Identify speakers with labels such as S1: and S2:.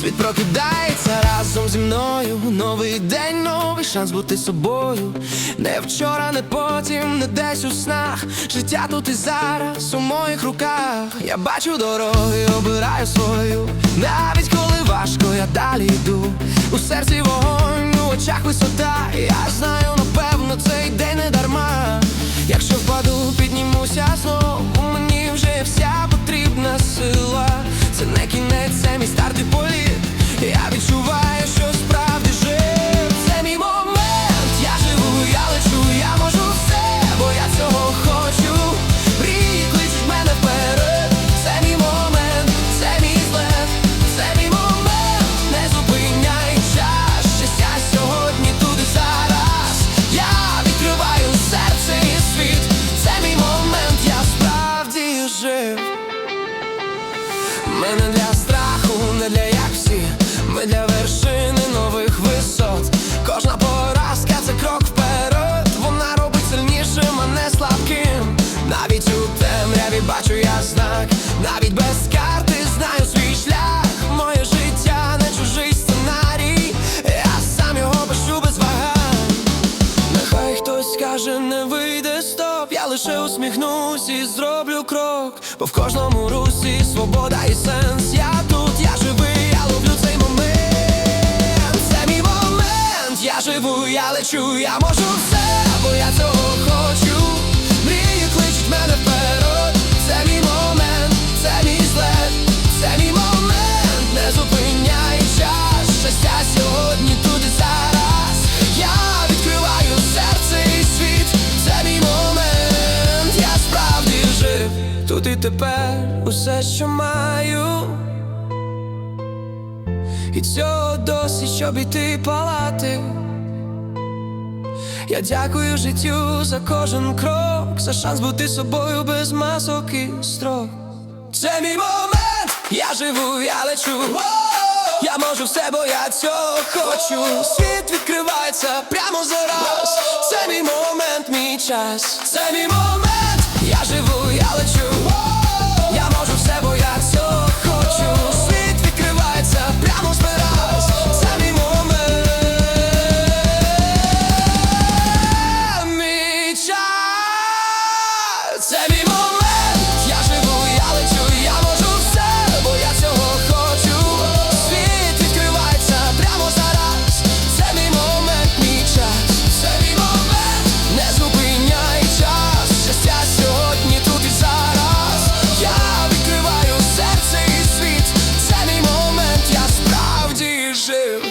S1: Світ прокидається разом зі мною. Новий день, новий шанс бути собою. Не вчора, не потім, не десь у снах. Життя тут і зараз у моїх руках. Я бачу дороги, обираю свою. Навіть коли важко, я далі йду. У серці вогонь, очах висота. Я знаю, Ми не для страху, не для як всі. Ми для вершини нових висот. Кожна поразка це крок вперед. Вона робить сильнішим, а не слабким. Навіть у темряві бачу я знак. Навіть без карти знаю свій шлях. Моє життя не чужий сценарій. Я сам його пишу без вагань. Нехай хтось скаже, не вийде стоп, я лише усміхнусь і зроблю крок, бо в кожному русі свобода і сенс. Я тут, я живий, я люблю цей момент. Це мій момент, я живу, я лечу, я можу все, бо я цього хочу. Мрії кличуть мене вперед. Це мій І тепер усе, що маю. І цього досить, щоб іти палати. Я дякую життю за кожен крок, за шанс бути собою без масок і строк. Це мій момент, я живу, я лечу. Я можу все, бо я цього хочу. Світ відкривається прямо зараз. Це мій момент, мій час. Це мій момент, Michel.